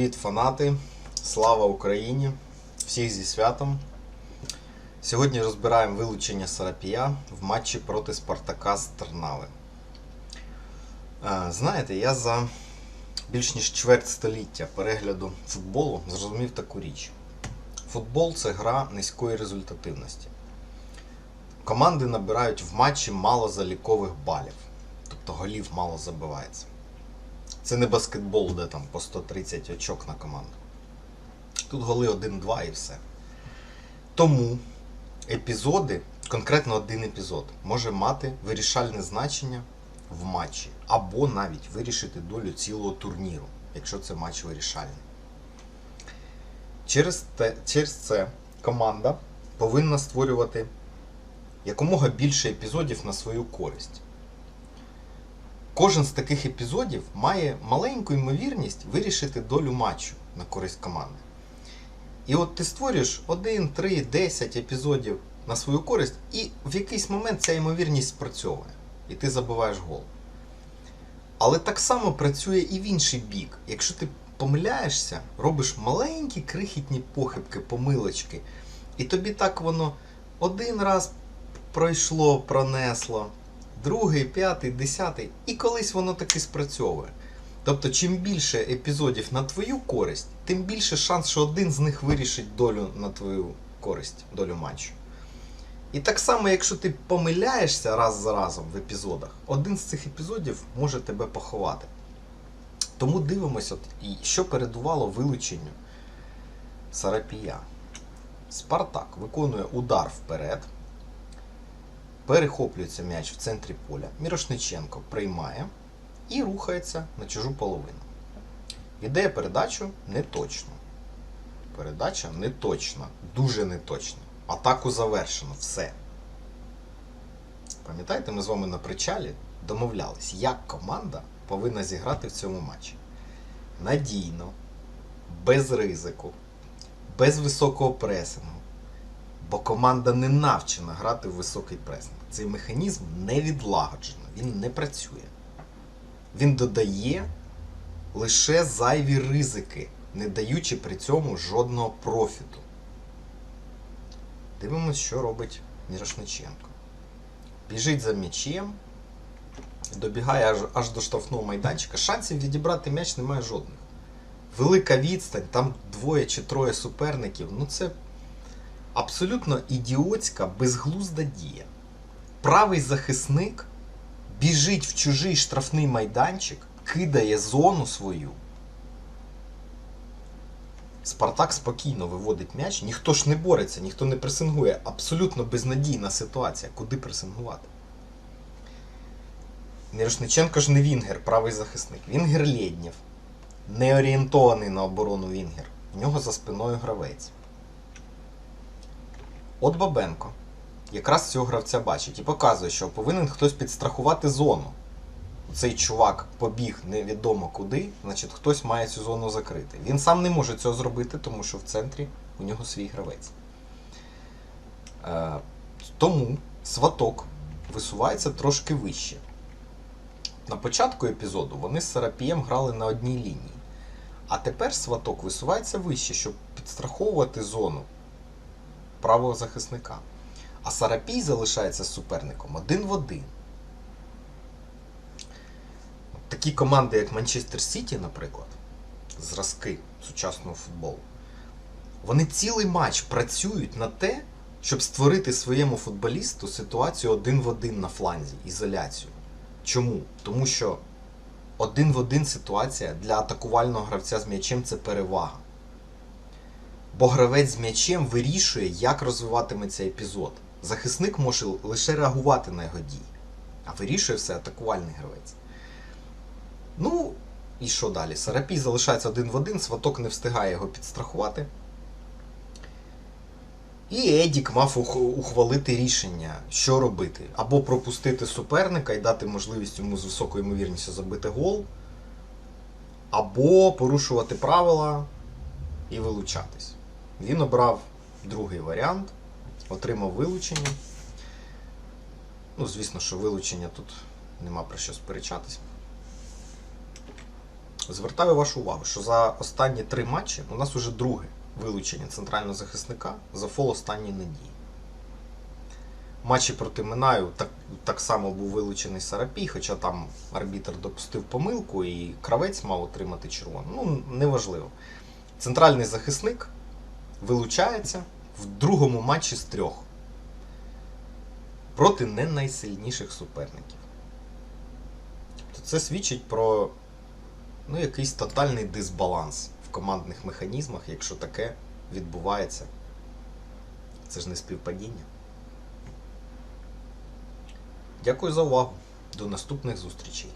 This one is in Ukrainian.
Привіт, фанати! Слава Україні! Всіх зі святом! Сьогодні розбираємо вилучення Сарапія в матчі проти Спартака з Тернави. Е, Знаєте, я за більш ніж чверть століття перегляду футболу зрозумів таку річ. Футбол це гра низької результативності. Команди набирають в матчі мало залікових балів, тобто голів мало забивається. Це не баскетбол, де там по 130 очок на команду. Тут голи 1-2 і все. Тому епізоди, конкретно один епізод, може мати вирішальне значення в матчі, або навіть вирішити долю цілого турніру, якщо це матч вирішальний. Через, те, через це команда повинна створювати якомога більше епізодів на свою користь. Кожен з таких епізодів має маленьку ймовірність вирішити долю матчу на користь команди. І от ти створюєш 1, 3, 10 епізодів на свою користь, і в якийсь момент ця ймовірність спрацьовує, і ти забиваєш гол. Але так само працює і в інший бік. Якщо ти помиляєшся, робиш маленькі крихітні похибки, помилочки, і тобі так воно один раз пройшло, пронесло, другий, п'ятий, десятий, і колись воно таки спрацьовує. Тобто, чим більше епізодів на твою користь, тим більше шанс, що один з них вирішить долю на твою користь, долю матчу. І так само, якщо ти помиляєшся раз за разом в епізодах, один з цих епізодів може тебе поховати. Тому дивимося, що передувало вилученню Сарапія. Спартак виконує удар вперед. Перехоплюється м'яч в центрі поля. Мірошниченко приймає і рухається на чужу половину. Ідея передачу неточно. Передача неточна, дуже неточна. Атаку завершено, все. Пам'ятаєте, ми з вами на причалі домовлялись, як команда повинна зіграти в цьому матчі. Надійно, без ризику, без високого пресингу. Бо команда не навчена грати в високий пресинг. Цей механізм не відлагоджено, він не працює. Він додає лише зайві ризики, не даючи при цьому жодного профіту. Дивимось, що робить Мірошниченко. Біжить за м'ячем, добігає аж, аж до штрафного майданчика. Шансів відібрати м'яч немає жодних. Велика відстань, там двоє чи троє суперників. Ну це абсолютно ідіотська, безглузда дія. Правий захисник біжить в чужий штрафний майданчик, кидає зону свою. Спартак спокійно виводить м'яч, ніхто ж не бореться, ніхто не пресингує. Абсолютно безнадійна ситуація. Куди пресингувати? Мірошниченко ж не Вінгер, правий захисник. Вінгер Лєднєв. Не орієнтований на оборону Вінгер. В нього за спиною гравець. От Бабенко якраз цього гравця бачить і показує, що повинен хтось підстрахувати зону. Цей чувак побіг невідомо куди, значить хтось має цю зону закрити. Він сам не може цього зробити, тому що в центрі у нього свій гравець. Е, тому сваток висувається трошки вище. На початку епізоду вони з Сарапієм грали на одній лінії. А тепер сваток висувається вище, щоб підстраховувати зону правого захисника. А Сарапій залишається суперником один в один. Такі команди, як Манчестер Сіті, наприклад, зразки сучасного футболу, вони цілий матч працюють на те, щоб створити своєму футболісту ситуацію один в один на фланзі, ізоляцію. Чому? Тому що один в один ситуація для атакувального гравця з м'ячем це перевага. Бо гравець з м'ячем вирішує, як розвиватиметься епізод. Захисник може лише реагувати на його дії, а вирішує все атакувальний гравець. Ну, і що далі? Сарапій залишається один в один, сваток не встигає його підстрахувати. І Едік мав ух- ухвалити рішення, що робити. Або пропустити суперника і дати можливість йому з високою ймовірністю забити гол, або порушувати правила і вилучатись. Він обрав другий варіант, отримав вилучення. Ну, звісно, що вилучення тут нема про що сперечатись. Звертаю вашу увагу, що за останні три матчі у нас уже друге вилучення центрального захисника за фол останньої надії. Матчі проти Минаю так, так само був вилучений Сарапій, хоча там арбітр допустив помилку і кравець мав отримати червону. Ну, неважливо. Центральний захисник вилучається в другому матчі з трьох проти не найсильніших суперників. Тобто це свідчить про ну, якийсь тотальний дисбаланс в командних механізмах, якщо таке відбувається. Це ж не співпадіння. Дякую за увагу. До наступних зустрічей.